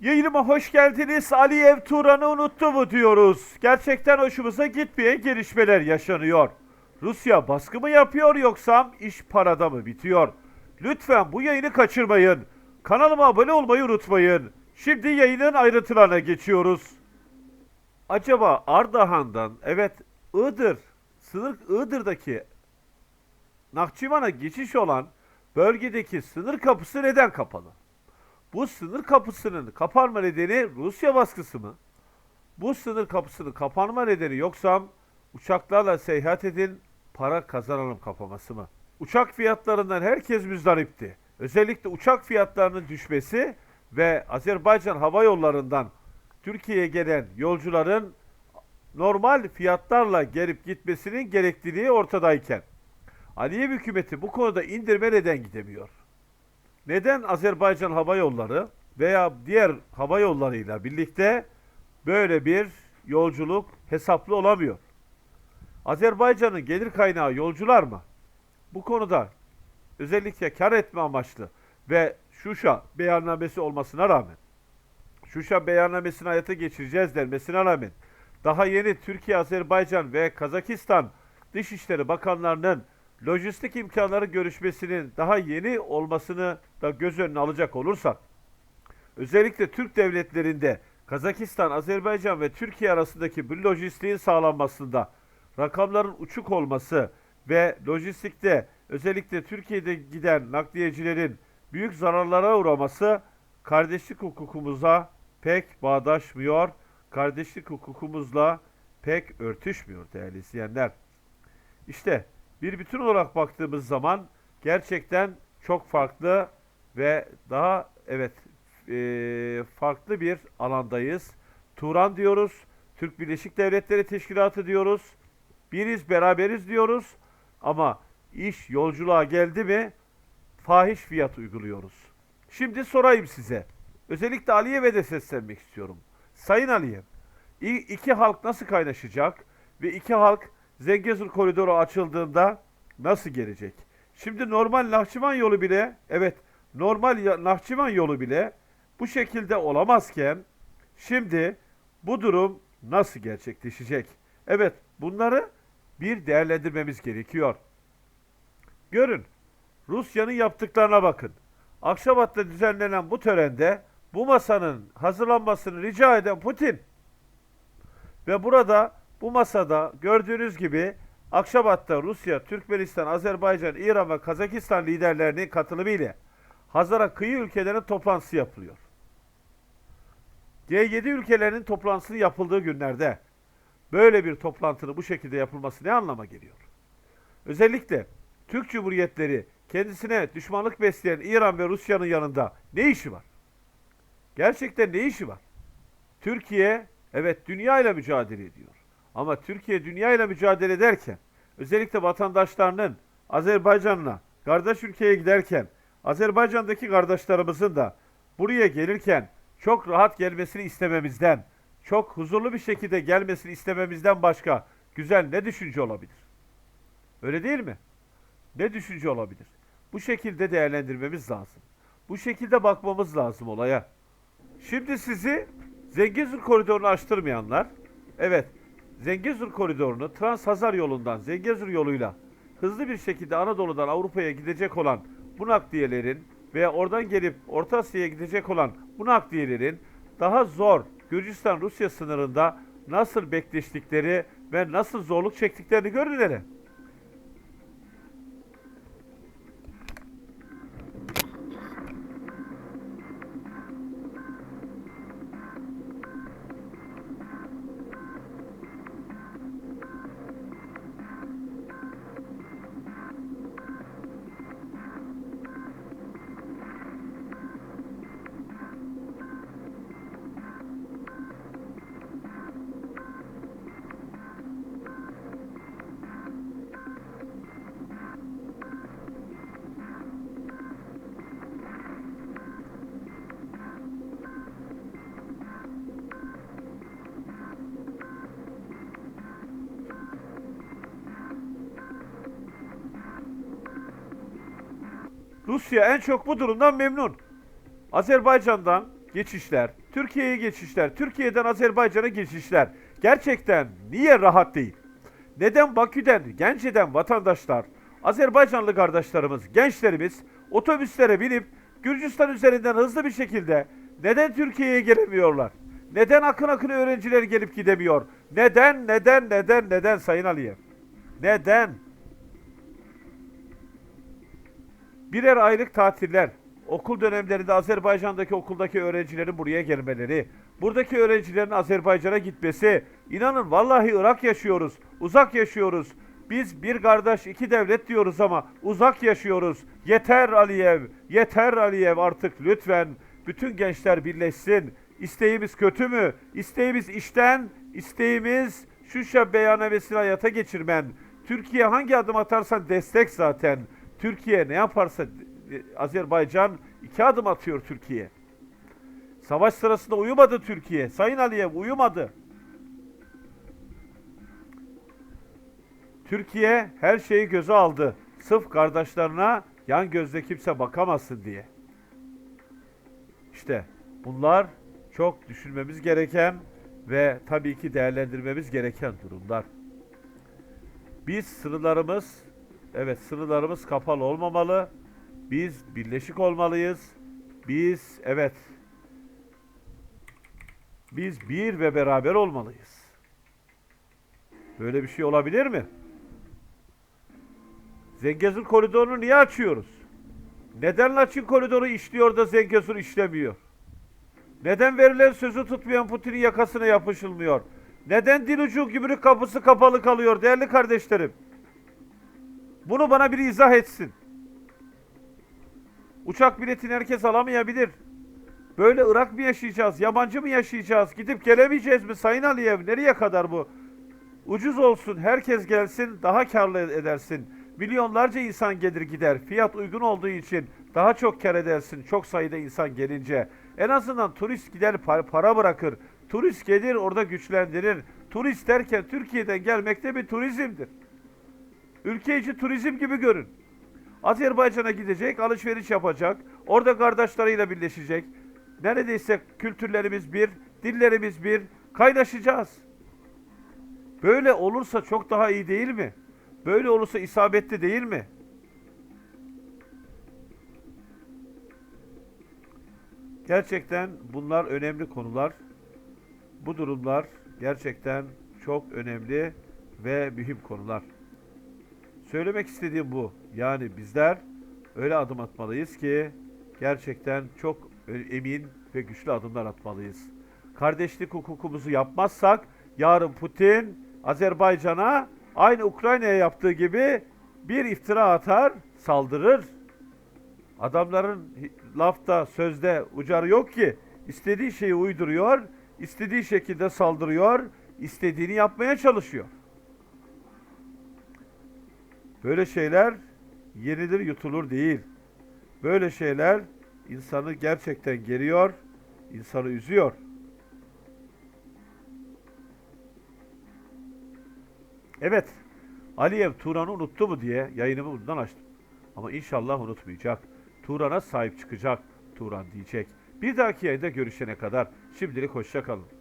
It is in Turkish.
Yayınıma hoş geldiniz. Aliyev Turan'ı unuttu mu diyoruz. Gerçekten hoşumuza gitmeyen gelişmeler yaşanıyor. Rusya baskı mı yapıyor yoksa iş parada mı bitiyor? Lütfen bu yayını kaçırmayın. Kanalıma abone olmayı unutmayın. Şimdi yayının ayrıntılarına geçiyoruz. Acaba Ardahan'dan, evet Iğdır, sınır Iğdır'daki Nakçıvan'a geçiş olan bölgedeki sınır kapısı neden kapalı? Bu sınır kapısının kapanma nedeni Rusya baskısı mı? Bu sınır kapısının kapanma nedeni yoksa uçaklarla seyahat edin, para kazanalım kapaması mı? Uçak fiyatlarından herkes müzdaripti. Özellikle uçak fiyatlarının düşmesi ve Azerbaycan Hava Yolları'ndan Türkiye'ye gelen yolcuların normal fiyatlarla gelip gitmesinin gerekliliği ortadayken Aliyev hükümeti bu konuda indirme neden gidemiyor? Neden Azerbaycan Hava Yolları veya diğer hava yollarıyla birlikte böyle bir yolculuk hesaplı olamıyor? Azerbaycan'ın gelir kaynağı yolcular mı? Bu konuda özellikle kar etme amaçlı ve Şuşa beyannamesi olmasına rağmen Şuşa beyannamesini hayata geçireceğiz denmesine rağmen daha yeni Türkiye, Azerbaycan ve Kazakistan Dışişleri Bakanlarının lojistik imkanları görüşmesinin daha yeni olmasını da göz önüne alacak olursak, özellikle Türk devletlerinde Kazakistan, Azerbaycan ve Türkiye arasındaki bu lojistiğin sağlanmasında rakamların uçuk olması ve lojistikte özellikle Türkiye'de giden nakliyecilerin büyük zararlara uğraması kardeşlik hukukumuza pek bağdaşmıyor, kardeşlik hukukumuzla pek örtüşmüyor değerli izleyenler. İşte bir bütün olarak baktığımız zaman gerçekten çok farklı ve daha evet eee, farklı bir alandayız. Turan diyoruz, Türk Birleşik Devletleri Teşkilatı diyoruz, biriz beraberiz diyoruz ama iş yolculuğa geldi mi fahiş fiyat uyguluyoruz. Şimdi sorayım size. Özellikle Aliyev'e de seslenmek istiyorum. Sayın Aliyev, iki halk nasıl kaynaşacak ve iki halk Zengezur koridoru açıldığında nasıl gelecek? Şimdi normal Nahçıvan yolu bile, evet normal Nahçıvan yolu bile bu şekilde olamazken şimdi bu durum nasıl gerçekleşecek? Evet bunları bir değerlendirmemiz gerekiyor. Görün Rusya'nın yaptıklarına bakın. Akşabat'ta düzenlenen bu törende bu masanın hazırlanmasını rica eden Putin ve burada bu masada gördüğünüz gibi Akşabat'ta Rusya, Türkmenistan, Azerbaycan, İran ve Kazakistan liderlerinin katılımıyla Hazara kıyı ülkelerinin toplantısı yapılıyor. G7 ülkelerinin toplantısının yapıldığı günlerde böyle bir toplantının bu şekilde yapılması ne anlama geliyor? Özellikle Türk Cumhuriyetleri kendisine düşmanlık besleyen İran ve Rusya'nın yanında ne işi var? Gerçekten ne işi var? Türkiye evet dünya ile mücadele ediyor. Ama Türkiye dünya ile mücadele ederken özellikle vatandaşlarının Azerbaycan'la kardeş ülkeye giderken Azerbaycan'daki kardeşlerimizin de buraya gelirken çok rahat gelmesini istememizden, çok huzurlu bir şekilde gelmesini istememizden başka güzel ne düşünce olabilir? Öyle değil mi? Ne düşünce olabilir? Bu şekilde değerlendirmemiz lazım. Bu şekilde bakmamız lazım olaya. Şimdi sizi Zengezur koridorunu açtırmayanlar, evet Zengezur koridorunu Trans Hazar yolundan Zengezur yoluyla hızlı bir şekilde Anadolu'dan Avrupa'ya gidecek olan bu nakliyelerin veya oradan gelip Orta Asya'ya gidecek olan bu nakliyelerin daha zor Gürcistan-Rusya sınırında nasıl bekleştikleri ve nasıl zorluk çektiklerini görün hele. Rusya en çok bu durumdan memnun. Azerbaycan'dan geçişler, Türkiye'ye geçişler, Türkiye'den Azerbaycan'a geçişler gerçekten niye rahat değil? Neden Bakü'den, Gence'den vatandaşlar, Azerbaycanlı kardeşlerimiz, gençlerimiz otobüslere binip Gürcistan üzerinden hızlı bir şekilde neden Türkiye'ye gelemiyorlar? Neden akın akın öğrenciler gelip gidemiyor? Neden, neden, neden, neden Sayın Aliyev? Neden? Birer aylık tatiller, okul dönemlerinde Azerbaycan'daki okuldaki öğrencilerin buraya gelmeleri, buradaki öğrencilerin Azerbaycan'a gitmesi, inanın vallahi Irak yaşıyoruz, uzak yaşıyoruz. Biz bir kardeş iki devlet diyoruz ama uzak yaşıyoruz. Yeter Aliyev, yeter Aliyev artık lütfen bütün gençler birleşsin. İsteğimiz kötü mü? İsteğimiz işten, isteğimiz Şuşa beyannamesini hayata geçirmen. Türkiye hangi adım atarsan destek zaten. Türkiye ne yaparsa e, Azerbaycan iki adım atıyor Türkiye. Savaş sırasında uyumadı Türkiye. Sayın Aliyev uyumadı. Türkiye her şeyi göze aldı. Sırf kardeşlerine yan gözle kimse bakamasın diye. İşte bunlar çok düşünmemiz gereken ve tabii ki değerlendirmemiz gereken durumlar. Biz sınırlarımız, evet sınırlarımız kapalı olmamalı. Biz birleşik olmalıyız. Biz, evet, biz bir ve beraber olmalıyız. Böyle bir şey olabilir mi? Zengezur koridorunu niye açıyoruz? Neden Laçin koridoru işliyor da Zengezur işlemiyor? Neden verilen sözü tutmayan Putin'in yakasına yapışılmıyor? Neden dil ucu gümrük kapısı kapalı kalıyor değerli kardeşlerim? Bunu bana bir izah etsin. Uçak biletini herkes alamayabilir. Böyle Irak mı yaşayacağız? Yabancı mı yaşayacağız? Gidip gelemeyeceğiz mi Sayın Aliyev? Nereye kadar bu? Ucuz olsun, herkes gelsin, daha karlı edersin. Milyonlarca insan gelir gider. Fiyat uygun olduğu için daha çok kar edersin çok sayıda insan gelince. En azından turist gider pa- para bırakır. Turist gelir orada güçlendirir. Turist derken Türkiye'den gelmek de bir turizmdir. Ülke içi turizm gibi görün. Azerbaycan'a gidecek, alışveriş yapacak. Orada kardeşleriyle birleşecek. Neredeyse kültürlerimiz bir, dillerimiz bir. Kaynaşacağız. Böyle olursa çok daha iyi değil mi? Böyle olursa isabetli değil mi? Gerçekten bunlar önemli konular. Bu durumlar gerçekten çok önemli ve mühim konular. Söylemek istediğim bu. Yani bizler öyle adım atmalıyız ki gerçekten çok ö- emin ve güçlü adımlar atmalıyız. Kardeşlik hukukumuzu yapmazsak yarın Putin Azerbaycan'a aynı Ukrayna'ya yaptığı gibi bir iftira atar, saldırır. Adamların lafta, sözde ucarı yok ki. İstediği şeyi uyduruyor, istediği şekilde saldırıyor, istediğini yapmaya çalışıyor. Böyle şeyler yenilir yutulur değil. Böyle şeyler insanı gerçekten geriyor, insanı üzüyor. Evet, Aliyev Turan'ı unuttu mu diye yayınımı bundan açtım. Ama inşallah unutmayacak. Turan'a sahip çıkacak. Turan diyecek. Bir dahaki yayında görüşene kadar şimdilik hoşça kalın.